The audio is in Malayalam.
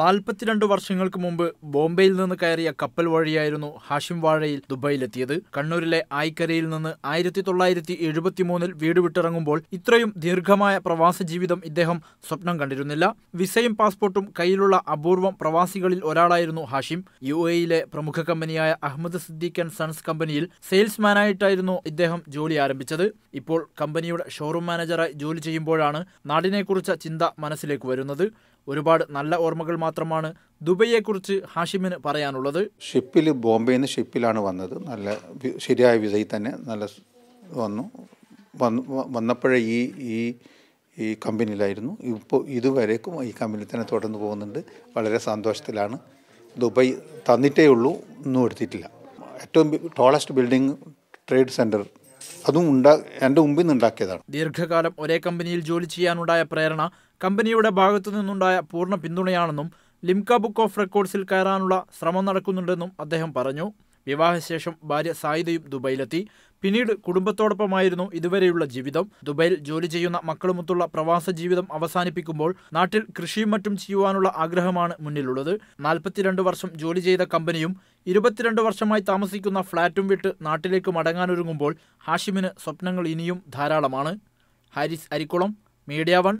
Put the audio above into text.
നാൽപ്പത്തിരണ്ട് വർഷങ്ങൾക്ക് മുമ്പ് ബോംബെയിൽ നിന്ന് കയറിയ കപ്പൽ വഴിയായിരുന്നു ഹാഷിം വാഴയിൽ ദുബായിലെത്തിയത്. കണ്ണൂരിലെ ആയിക്കരയിൽ നിന്ന് ആയിരത്തി തൊള്ളായിരത്തി എഴുപത്തിമൂന്നിൽ വീട് വിട്ടിറങ്ങുമ്പോൾ ഇത്രയും ദീർഘമായ പ്രവാസ ജീവിതം ഇദ്ദേഹം സ്വപ്നം കണ്ടിരുന്നില്ല. വിസയും പാസ്പോർട്ടും കയ്യിലുള്ള അപൂർവം പ്രവാസികളിൽ ഒരാളായിരുന്നു ഹാഷിം. യു എയിലെ പ്രമുഖ കമ്പനിയായ അഹമ്മദ് സിദ്ദീഖ് ആൻഡ് സൺസ് കമ്പനിയിൽ സെയിൽസ്മാനായിട്ടായിരുന്നു ഇദ്ദേഹം ജോലി ആരംഭിച്ചത്. ഇപ്പോൾ കമ്പനിയുടെ ഷോറൂം മാനേജറായി ജോലി ചെയ്യുമ്പോഴാണ് നാടിനെക്കുറിച്ച ചിന്ത മനസ്സിലേക്ക് വരുന്നത്. ഒരുപാട് നല്ല ഓർമ്മകൾ മാത്രമാണ് ദുബൈയെക്കുറിച്ച് ഹാഷിമിന് പറയാനുള്ളത്. ഷിപ്പിൽ ബോംബെയിൽ നിന്ന് ഷിപ്പിലാണ് വന്നത്. നല്ല ശരിയായ വിസയിൽ തന്നെ നല്ല വന്നു. വന്നപ്പോഴേ ഈ ഈ ഈ കമ്പനിയിലായിരുന്നു. ഇപ്പോൾ ഇതുവരേക്കും ഈ കമ്പനിയിൽ തന്നെ തുടർന്ന് പോകുന്നുണ്ട്. വളരെ സന്തോഷത്തിലാണ്. ദുബൈ തന്നിട്ടേ ഉള്ളൂ ഒന്നും എടുത്തിട്ടില്ല. ഏറ്റവും ടോളസ്റ്റ് ബിൽഡിംഗ് ട്രേഡ് സെന്റർ അതും ഉണ്ടാ എന്റെ മുമ്പിൽ ദീർഘകാലം ഒരേ കമ്പനിയിൽ ജോലി ചെയ്യാനുണ്ടായ പ്രേരണ കമ്പനിയുടെ ഭാഗത്തു നിന്നുണ്ടായ പൂർണ പിന്തുണയാണെന്നും ലിംക ബുക്ക് ഓഫ് റെക്കോർഡ്സിൽ കയറാനുള്ള ശ്രമം നടക്കുന്നുണ്ടെന്നും അദ്ദേഹം പറഞ്ഞു. വിവാഹശേഷം ഭാര്യ സായിദയും ദുബൈയിലെത്തി. പിന്നീട് കുടുംബത്തോടൊപ്പമായിരുന്നു ഇതുവരെയുള്ള ജീവിതം. ദുബൈയിൽ ജോലി ചെയ്യുന്ന മക്കളുമൊത്തുള്ള പ്രവാസ ജീവിതം അവസാനിപ്പിക്കുമ്പോൾ നാട്ടിൽ കൃഷിയും മറ്റും ചെയ്യുവാനുള്ള ആഗ്രഹമാണ് മുന്നിലുള്ളത്. നാൽപ്പത്തിരണ്ട് വർഷം ജോലി ചെയ്ത കമ്പനിയും ഇരുപത്തിരണ്ട് വർഷമായി താമസിക്കുന്ന ഫ്ളാറ്റും വിട്ട് നാട്ടിലേക്ക് മടങ്ങാനൊരുങ്ങുമ്പോൾ ഹാഷിമിന് സ്വപ്നങ്ങൾ ഇനിയും ധാരാളമാണ്. Haris Arikkulam media one.